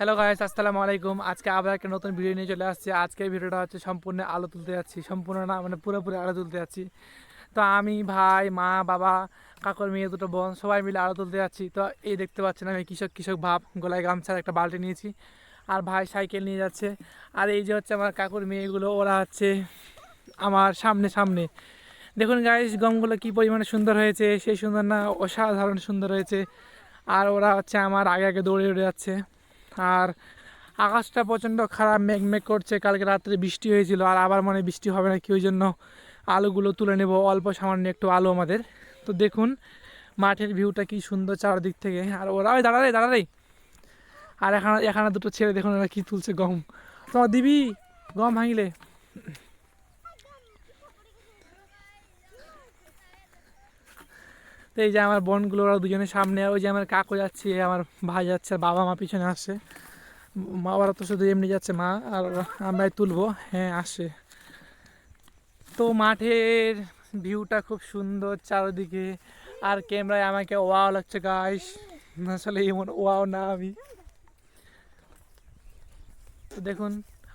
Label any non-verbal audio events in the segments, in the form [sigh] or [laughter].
Hello guys আসসালামু আলাইকুম। আজকে আবার একটা নতুন ভিডিও নিয়ে চলে আসছি। আজকের ভিডিওটা হচ্ছে সম্পূর্ণ আলো তুলতে যাচ্ছি। সম্পূর্ণ না মানে পুরোপুরি আলো তুলতে যাচ্ছি। তো আমি, ভাই, মা, বাবা, কাকুর, মেয়ে, দুটো বোন, সবাই মিলে আলো তুলতে যাচ্ছি। তো এই দেখতে পাচ্ছেন আমি কৃষক কৃষক ভাব, গলায় গামছার একটা বালতি নিয়েছি। আর ভাই সাইকেল নিয়ে যাচ্ছে। আর এই যে হচ্ছে আমার কাকুর মেয়েগুলো, ওরা হচ্ছে আমার সামনে সামনে। দেখুন গাইস গমগুলো কী পরিমাণে সুন্দর হয়েছে। সেই সুন্দর না, অসাধারণ সুন্দর হয়েছে। আর ওরা হচ্ছে আমার আগে আগে দৌড়ে দৌড়ে যাচ্ছে। আর আকাশটা প্রচণ্ড খারাপ মেঘ মেঘ করছে, কালকে রাত্রে বৃষ্টি হয়েছিল, আর আবার মনে বৃষ্টি হবে না কি ওই জন্য আলুগুলো তুলে নেব, অল্প সামান্য একটু আলু আমাদের। তো দেখুন, মাঠের ভিউটা কি সুন্দর চারদিক থেকে। আর ওরা, ওই দাঁড়ারে দাঁড়ারে আর এখানে এখানে দুটো ছেলে দেখুন ওরা কী তুলছে গম। তোমার দিবি? গম ভাঙিলে। তো এই যে আমার বোনগুলো, ওরা দুজনে সামনে ওই যে আমার কাকু যাচ্ছে আমার ভাই যাচ্ছে বাবা মা পিছনে আসছে। মা, ওরা তো শুধু এমনি যাচ্ছে, মা আর আমরাই তুলবো। হ্যাঁ আসে। তো মাঠের ভিউটা খুব সুন্দর চারিদিকে, আর ক্যামেরায় আমাকে ওয়াও লাগছে গাইস আসলে এমন ওয়াও না আমি। তো দেখুন।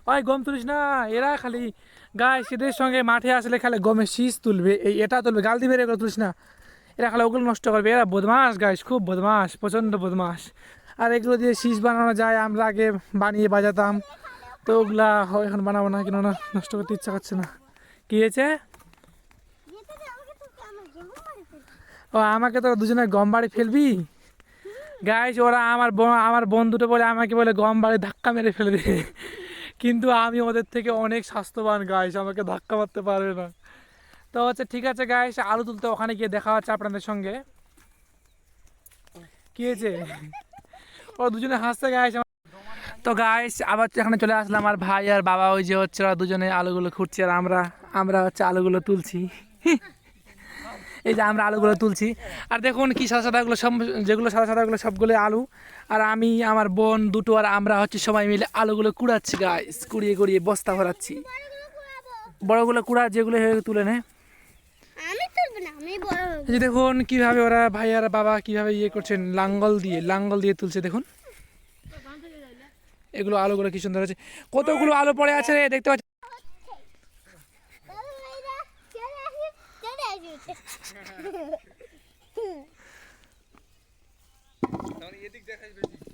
ওই গম তুলিস না, এরা খালি গাইস এদের সঙ্গে মাঠে আসলে খালি গমের শীষ তুলবে, এই এটা তুলবে, গাল দিবে এগুলো তুলিস না। এরা খালি ওগুলো নষ্ট করবে। এরা বদমাস গাইস খুব বদমাস প্রচণ্ড বদমাস আর এগুলো দিয়ে শীষ বানানো যায়, আমরা আগে বানিয়ে বাজাতাম। তো ওগুলা এখন বানাবো না কেন নষ্ট করতে ইচ্ছা করছে না। কী হয়েছে? ও, আমাকে তো দুজনে গম বাড়ি ফেলবি? গাইস ওরা আমার আমার বন্ধুটা বলে আমাকে বলে গম বাড়ি ধাক্কা মেরে ফেলবে কিন্তু আমি ওদের থেকে অনেক স্বাস্থ্যবান গাইস আমাকে ধাক্কা মারতে পারবে না। তো হচ্ছে ঠিক আছে গাইস আলু তুলতে ওখানে গিয়ে দেখা হচ্ছে আপনাদের সঙ্গে। কি হয়েছে? ও দুজনে হাসছে গাইস তো গাইস আবার এখানে চলে আসলাম আর ভাই আর বাবা, ওই যে হচ্ছে ওরা দুজনে আলুগুলো খুঁড়ছে আর আমরা আমরা হচ্ছে আলুগুলো তুলছি। এই যে আমরা আলুগুলো তুলছি। আর দেখুন কি সাদা সাদাগুলো সব যেগুলো সাদা সাদাগুলো সবগুলো আলু। আর আমি, আমার বোন, দুটো আর আমরা হচ্ছে সবাই মিলে আলুগুলো কুড়াচ্ছি গাইস কুড়িয়ে কুড়িয়ে বস্তা ভরাচ্ছি। বড়গুলো কুড়া, যেগুলো তুলে নে। দেখুন কীভাবে ওরা ভাই আর বাবা কীভাবে ইয়ে করছেন, লাঙ্গল দিয়ে লাঙ্গল দিয়ে তুলছে, দেখুন। এগুলো আলুগুলো কি সুন্দর আছে কতগুলো আলু পড়ে আছে দেখতে পাচ্ছি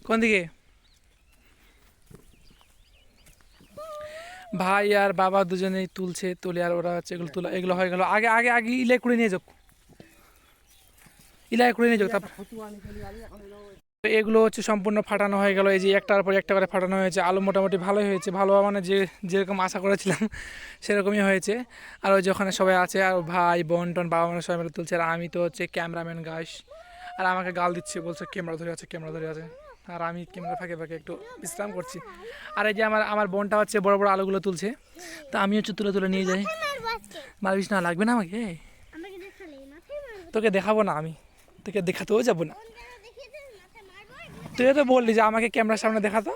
কোন দিকে? ভাই আর বাবা দুজনেই তুলছে, তুলে আর ওরা হচ্ছে এগুলো তোলা, এগুলো হয়ে গেল। আগে আগে আগে ইলাই করে নিয়ে যাক ইলাই করে নিয়ে যাক তারপর এগুলো হচ্ছে সম্পূর্ণ ফাটানো হয়ে গেল। এই যে একটার পর একটা করে ফাটানো হয়েছে। আলু মোটামুটি ভালোই হয়েছে। ভালো মানে যে, যেরকম আশা করেছিলাম, সেরকমই হয়েছে। আর ওই যে ওখানে সবাই আছে, আর ভাই, বোন, টন, বাবা মানে সবাই মিলে তুলছে। আর আমি তো হচ্ছে ক্যামেরাম্যান গাছ আর আমাকে গাল দিচ্ছে, বলছে, ক্যামেরা ধরে আছে, ক্যামেরা ধরে আছে। আর আমি ক্যামেরা ফাঁকে ফাঁকে একটু বিশ্রাম করছি। আর এই যে আমার আমার বোনটা হচ্ছে বড় বড় আলুগুলো তুলছে। তো আমি হচ্ছে তুলে তুলে নিয়ে যাই। মারবিস না। লাগবে না আমাকে? তোকে দেখাবো না আমি। তোকে দেখাতেও যাব না। তুই তো বললি যে আমাকে ক্যামেরার সামনে দেখাতো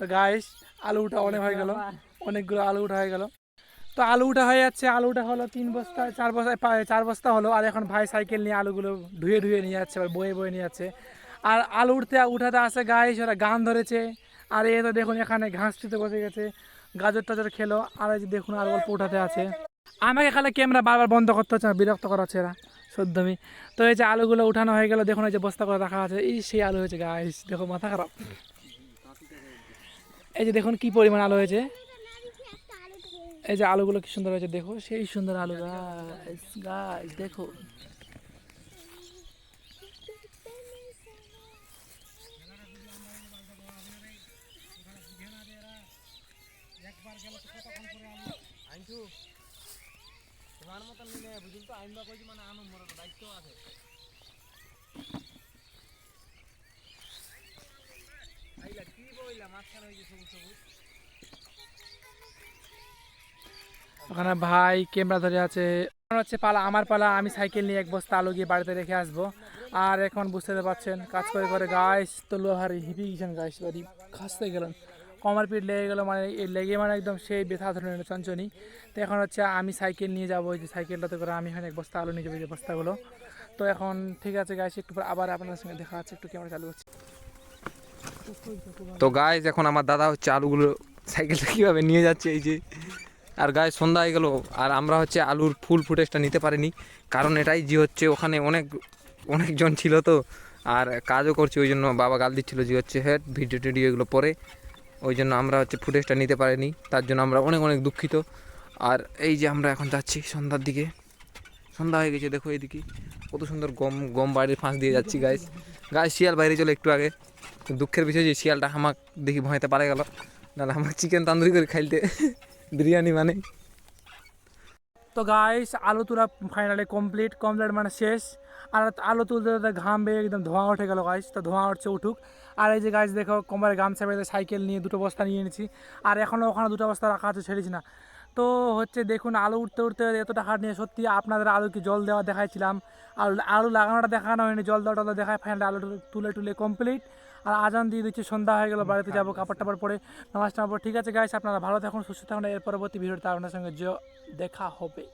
তো। গাইস আলু উঠা অনেক হয়ে গেল। অনেকগুলো আলু উঠা হয়ে গেল। তো আলু উঠা হয়ে যাচ্ছে আলু উঠা হলো তিন বস্তা চার বস্তা চার বস্তা হলো। আর এখন ভাই সাইকেল নিয়ে আলুগুলো ধুয়ে ধুয়ে নিয়ে যাচ্ছে বয়ে বয়ে নিয়ে যাচ্ছে। আর আলু উঠতে উঠাতে আসে গাইস ওরা গান ধরেছে। আর এ তো দেখুন, এখানে ঘাস ছুতে বসে গেছে। গাজর টাজর খেলো। আর এই যে দেখুন, আর অল্প উঠাতে আছে। আমাকে খালি ক্যামেরা বারবার বন্ধ করতে হচ্ছে না, বিরক্ত করাচ্ছে এরা সদ্যমি তো এই যে আলুগুলো উঠানো হয়ে গেল, দেখুন, এই যে বস্তা করে রাখা আছে। এই সেই আলু হয়েছে গাইস দেখো, মাথা খারাপ। এই যে দেখুন, কি পরিমাণ আলু হয়েছে। এই যে আলুগুলো কি সুন্দর হয়েছে, দেখো। সেই সুন্দর আলু গাইস গাইস দেখো। ওখানে ভাই ক্যামেরা ধরে আছে। হচ্ছে পালা আমার পালা আমি সাইকেল নিয়ে এক বস্তা আলু গিয়ে বাড়িতে রেখে আসব। আর এখন বুঝতে পারছেন কাজ করে করে গাছ তো লোহার হিপি গেছেন গাছ বাড়ি খাসতে গেলেন। কমার পিঠ লেগে গেলো মানে লেগে মানে একদম সেই ব্যথা ধরে নিল চঞ্চনি। তো এখন হচ্ছে আমি সাইকেল নিয়ে যাব যে সাইকেলটাতে করে আমি এখানে এক বস্তা আলু নিয়ে যাব যে বস্তাগুলো। তো এখন ঠিক আছে গাছ একটু আবার আপনাদের সঙ্গে দেখা আছে একটু ক্যামেরা চালু করছি। তো গাইজ এখন আমার দাদা হচ্ছে আলুগুলো সাইকেলটা কীভাবে নিয়ে যাচ্ছে, এই যে। আর গায়ে সন্ধ্যা হয়ে গেলো, আর আমরা হচ্ছে আলুর ফুল ফুটেজটা নিতে পারিনি। কারণ এটাই যে হচ্ছে ওখানে অনেক, অনেকজন ছিল তো, আর কাজও করছে, ওই জন্য বাবা গাল দিচ্ছিল যে হচ্ছে হ্যাঁ ভিডিও টিডিও এগুলো পরে। ওই জন্য আমরা হচ্ছে ফুটেজটা নিতে পারিনি, তার জন্য আমরা অনেক অনেক দুঃখিত। আর এই যে আমরা এখন যাচ্ছি সন্ধ্যার দিকে, সন্ধ্যা হয়ে গেছে, দেখো এইদিকে। কত সুন্দর গম গম বাড়ির ফাঁস দিয়ে যাচ্ছি গাছ গাছ শিয়াল বাইরে চলে একটু আগে। দুঃখের বিষয় যে শিয়ালটা আমাকে দেখি ভয়তে পারে গেল। নাহলে আমার চিকেন তান্দুরি করে খাইতে [laughs] বিরিয়ানি মানে। তো গাইস আলু তোলা ফাইনালি কমপ্লিট কমপ্লিট মানে শেষ। আর আলু তুলতে তুলতে ঘাম বেয়ে একদম ধোঁয়া উঠে গেল গাইস তো ধোঁয়া উঠছে, উঠুক। আর এই যে গাইস দেখো কোমরে গামছা বেঁধে সাইকেল নিয়ে দুটো বস্তা নিয়ে এনেছি। আর এখনও ওখানে দুটো বস্তা রাখা আছে, ছেড়েছি না। তো হচ্ছে দেখুন, আলু উঠতে উঠতে এতটা হাট নিয়ে সত্যি আপনাদের আলুকে জল দেওয়া দেখাইছিলাম। আলু আলু লাগানোটা দেখানো হয়নি, জল দেওয়াটা দেখায় ফাইনালি আলু তুলে টুলে কমপ্লিট আর আজান দিয়ে দিচ্ছি সন্ধ্যা হয়ে গেল বাড়িতে যাব কাপড় টাপড় পরে নামাজ টামাজ ঠিক আছে গাইস আপনারা ভালো থাকুন সুস্থ থাকুন এর পরবর্তী ভিডিওতে আপনার সঙ্গে দেখা হবে।